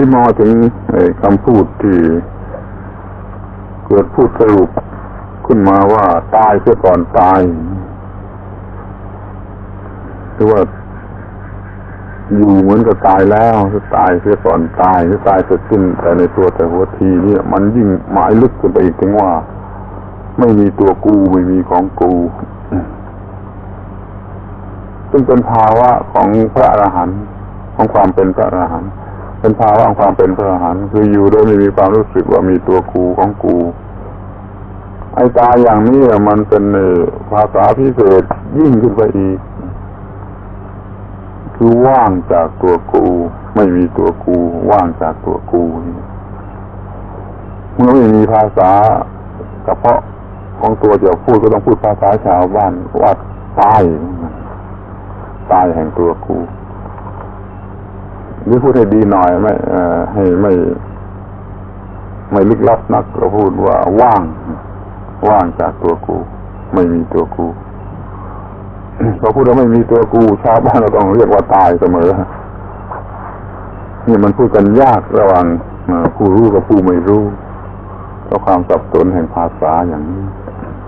ที่มาถึงคำพูดที่เกิดพูดสรุปขึ้นมาว่าตายเสียก่อนตายหรือว่าอยู่เหมือนกับตายแล้วจะตายเสียก่อนตายหรือตายเสร็จสิ้นแต่ในตัวแต่หัวทีเนี่ยมันยิ่งหมายลึกขึ้นไปอีกถึงว่า ไม่มีตัวกูไม่มีของกู ซึ่งเป็นภาวะของพระอรหันต์ของความเป็นพระอรหันต์ เป็นภาวะของความเป็นพระอรหันต์คืออยู่โดยไม่มีความรู้สึกว่ามีตัวกูของกูไอ้ตาอย่างนี้มันเป็นภาษาพิเศษยิ่งขึ้นไปอีก คือว่างจากตัวกู ไม่มีตัวกู ว่างจากตัวกูเมื่อไม่มีภาษาเฉพาะของตัวจะพูดก็ต้องพูดภาษาชาวบ้านว่าตายตายแห่งตัวกู หรือพูดให้ดีหน่อยไม่ให้ไม่ไม่ลึกลับนักเราพูดว่าว่าง ว่างจากตัวกู ไม่มีตัวกูเราพูดว่าไม่มีตัวกู ชาวบ้านเราต้องเรียกว่าตายเสมอนี่มันพูดกันยากระหว่างผู้รู้กับผู้ไม่รู้เพราะความสับสนแห่งภาษาอย่างนี้